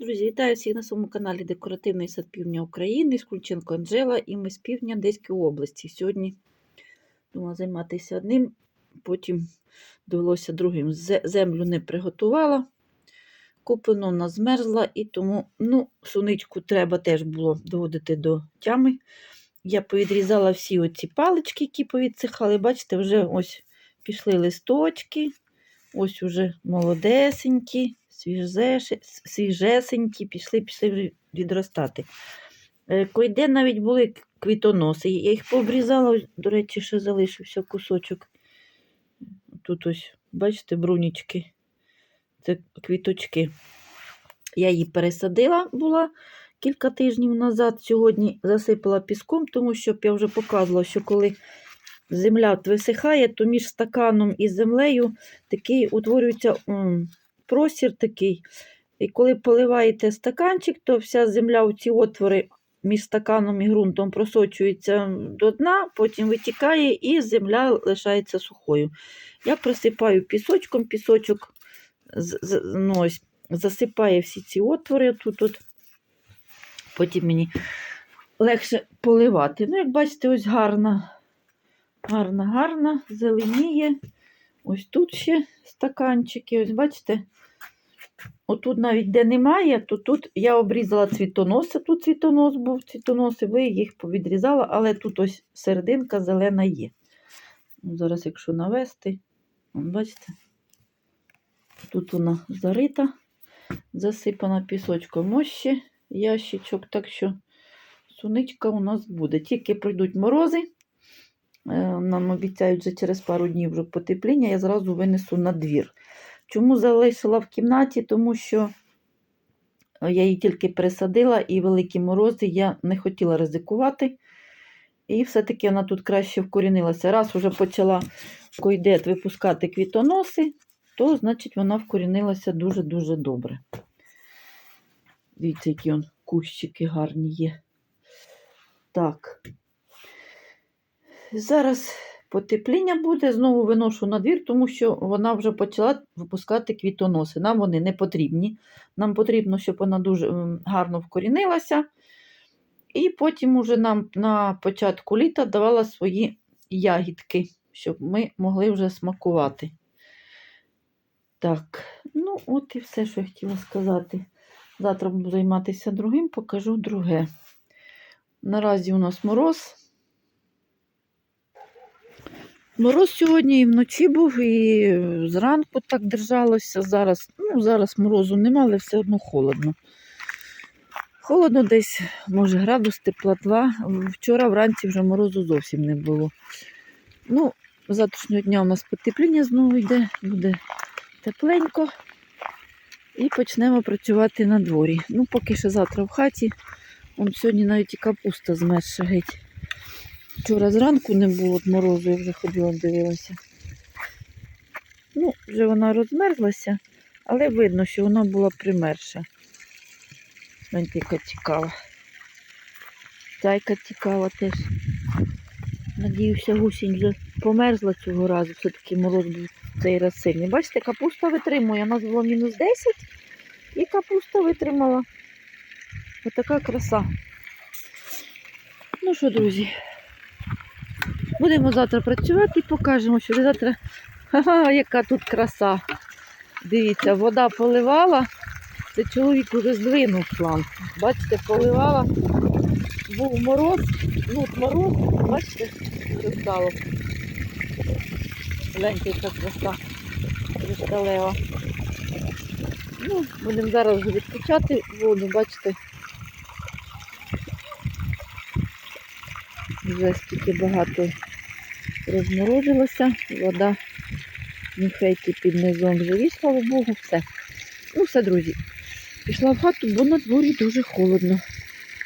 Друзі, вітаю всіх на своєму каналі Декоративний сад Півдня України, Скульченко Анжела, і ми з півдня Одеської області. Сьогодні думала займатися одним, потім довелося другим. Землю не приготувала, купину вона змерзла, і тому ну, суничку треба теж було доводити до тями. Я повідрізала всі оці палички, які повідсихали. Бачите, вже ось пішли листочки, ось уже молодесенькі свіжесенькі, пішли, пішли відростати. Койде навіть були квітоноси. Я їх пообрізала, до речі, ще залишився кусочок. Тут ось, бачите, брунічки. Це квіточки. Я її пересадила була кілька тижнів назад. Сьогодні засипала піском, тому що я вже показувала, що коли земля висихає, то між стаканом і землею такий утворюється простір такий. І коли поливаєте стаканчик, то вся земля у ці отвори між стаканом і ґрунтом просочується до дна, потім витікає і земля лишається сухою. Я присипаю пісочком, пісочок ну, засипає всі ці отвори. Тут, тут. Потім мені легше поливати. Ну, як бачите, ось гарна, гарна, гарна, зеленіє. Ось тут ще стаканчики, ось бачите. Отут навіть де немає, то тут я обрізала цвітоноси. Тут цвітонос був, цвітоноси, ви їх повідрізала, але тут ось серединка зелена є. Ну, Зараз, якщо навести, бачите, тут вона зарита, засипана пісочком. Ось ще ящичок, так що суничка у нас буде. Тільки пройдуть морози. Е, Нам обіцяють вже через пару днів вже потепління, я зразу винесу на двір. Чому залишила в кімнаті? Тому що е, я її тільки пересадила і великі морози я не хотіла ризикувати. І все-таки вона тут краще вкорінилася. Раз вже почала койдет випускати квітоноси, то значить вона вкорінилася дуже-дуже добре. Дивіться, які он кущики гарні є. Так. Зараз потепління буде, знову виношу на двір, тому що вона вже почала випускати квітоноси. Нам вони не потрібні. Нам потрібно, щоб вона дуже гарно вкорінилася. І потім уже нам на початку літа давала свої ягідки, щоб ми могли вже смакувати. Так, ну от і все, що я хотіла сказати. Завтра буду займатися другим, покажу друге. Наразі у нас мороз. Мороз сьогодні і вночі був, і зранку так держалося. Зараз, ну, зараз морозу нема, але все одно холодно. Холодно десь, може, градус тепла 2. Вчора вранці вже морозу зовсім не було. Ну, завтрашнього дня у нас потепління знову йде, буде тепленько. І почнемо працювати на дворі. Ну, поки що завтра в хаті. Он сьогодні навіть і капуста змерша геть. Вчора зранку не було морозу, я вже ходила, дивилася. Ну, вже вона розмерзлася, але видно, що вона була примерша. Яка цікава. Цяйка цікава теж. Надіюся, гусінь вже померзла цього разу. Все-таки мороз був цей раз сильний. Бачите, капуста витримує. У нас було мінус 10 і капуста витримала. Отака краса. Ну що, друзі, будемо завтра працювати і покажемо, що завтра. Ха-ха, яка тут краса. Дивіться, вода поливала. Це чоловік уже здвинув шланг. Бачите, поливала. Був мороз, ну мороз, бачите, що стало. Гляньте, яка краса кришталева. Ну, будемо зараз відключати воду, бачите. Вже стільки багато розморозилося, вода ніхейки під низом живі, слава Богу, все. Ну все, друзі. Пішла в хату, бо на дворі дуже холодно.